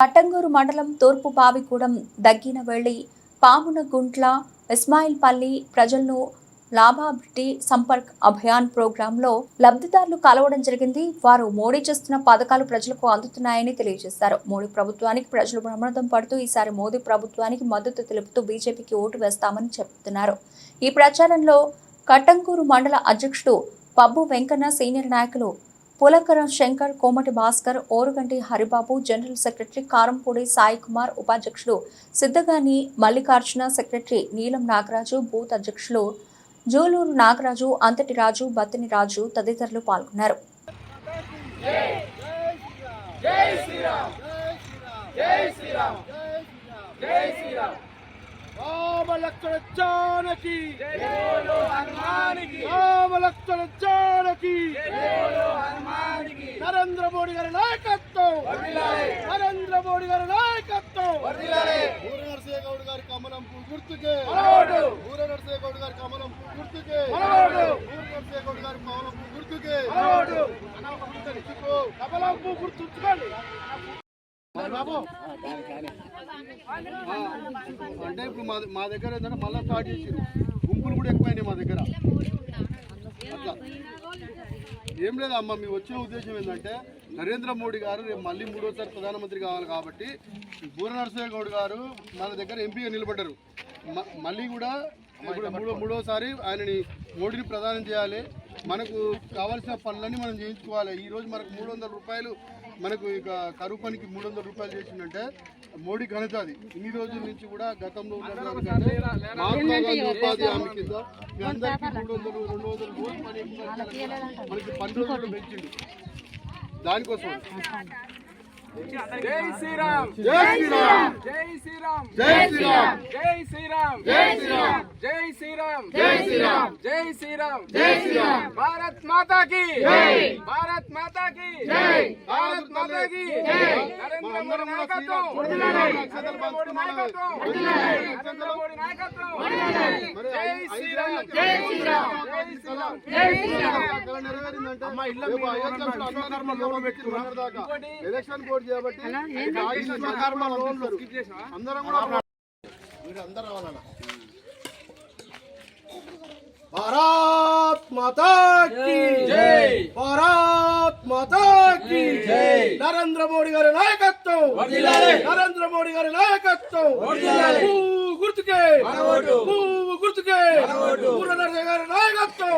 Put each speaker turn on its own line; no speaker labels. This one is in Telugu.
కట్టంగూరు మండలం తూర్పు బావిగూడెం దగ్గినవెల్లి పామునగుంట్ల ఇస్మాయిల్పల్లి ప్రజలను లాభాభివృద్ధి సంపర్క్ అభియాన్ ప్రోగ్రాంలో లబ్ధిదారులు కలవడం జరిగింది. వారు మోడీ చేస్తున్న పథకాలు ప్రజలకు అందుతున్నాయని తెలియజేశారు. మోడీ ప్రభుత్వానికి ప్రజలు బ్రహ్మరథం పడుతూ ఈసారి మోదీ ప్రభుత్వానికి మద్దతు తెలుపుతూ బీజేపీకి ఓటు వేస్తామని చెబుతున్నారు ఈ ప్రచారంలో కట్టంగూరు మండల అధ్యక్షుడు పబ్బు వెంకన్న సీనియర్ నాయకులు పులకరం శంకర్ కోమటి భాస్కర్ ఓరుగంటి హరిబాబు జనరల్ సెక్రటరీ కారంపూడి సాయి కుమార్ ఉపాధ్యక్షుడు సిద్ధగాని మల్లికార్జున సెక్రటరీ నీలం నాగరాజు బూత్ అధ్యక్షులు జూలూరు నాగరాజు అంతటి రాజు బత్తిని రాజు తదితరులు పాల్గొన్నారు.
జానకి. జానకి. మోడీ గారి నాయకత్వం. నరేంద్ర మోడీ గారి నాయకత్వం. ఊర గారి కమలం గుర్తుకే. ఊర గారి కమలం గుర్తుకే. ఊర గారి కమలం గుర్తుకే. కమలం గుర్తుంచుకోండి. బాబు అంటే ఇప్పుడు మా దగ్గర ఏంటంటే మళ్ళీ స్టార్ట్ చేసారు గుంపులు కూడా ఎక్కువైనాయి మా దగ్గర. ఏం లేదు అమ్మ మీ వచ్చిన ఉద్దేశం ఏంటంటే నరేంద్ర మోడీ గారు రేపు మళ్ళీ మూడోసారి ప్రధానమంత్రి కావాలి కాబట్టి బూర నరసింహ గౌడ్ గారు మన దగ్గర ఎంపీగా నిలబడ్డారు. మ- మళ్ళీ కూడా ఇప్పుడు మూడో మూడోసారి ఆయనని మోడీని ప్రదానం చేయాలి. మనకు కావాల్సిన పనులన్నీ మనం చేయించుకోవాలి. ఈ రోజు మనకు మూడు వందల రూపాయలు మనకు ఇక కరువు పనికి మూడు వందల రూపాయలు చేసిందంటే మోడీ ఘనత అది ఇన్ని రోజుల నుంచి కూడా గతంలో ఉపాధి హామీ కింద మీ అందరికీ మూడు వందలు రెండు వందలు రోజు పని మనకి పని రోజులు పెంచిండు. దానికోసం. जय श्री
राम जय
श्री राम
जय श्री राम
जय
श्री राम जय
श्री
राम जय श्री
राम
जय श्री
राम जय
श्री
राम
जय श्री राम
जय
श्री राम भारत
माता
की
जय भारत
माता
की
जय भारत माता की
जय नरेंद्र मोदी नायकत्व जय श्री राम जय श्री राम ఎలక్షన్ కోడ్ చేయబట్టి ఆయుష్మాన్ ప్రకారం లోన్లు అందరం కూడా మీరు అందరూ రావాలన్న భారత్ మాతా కీ
జై.
భారత్ మాతా కీ
జై.
నరేంద్ర మోడీ గారి నాయకత్వం. నరేంద్ర మోడీ గారి నాయకత్వం గుర్తుకే పూర్ణ నరసింహ గారి నాయకత్వం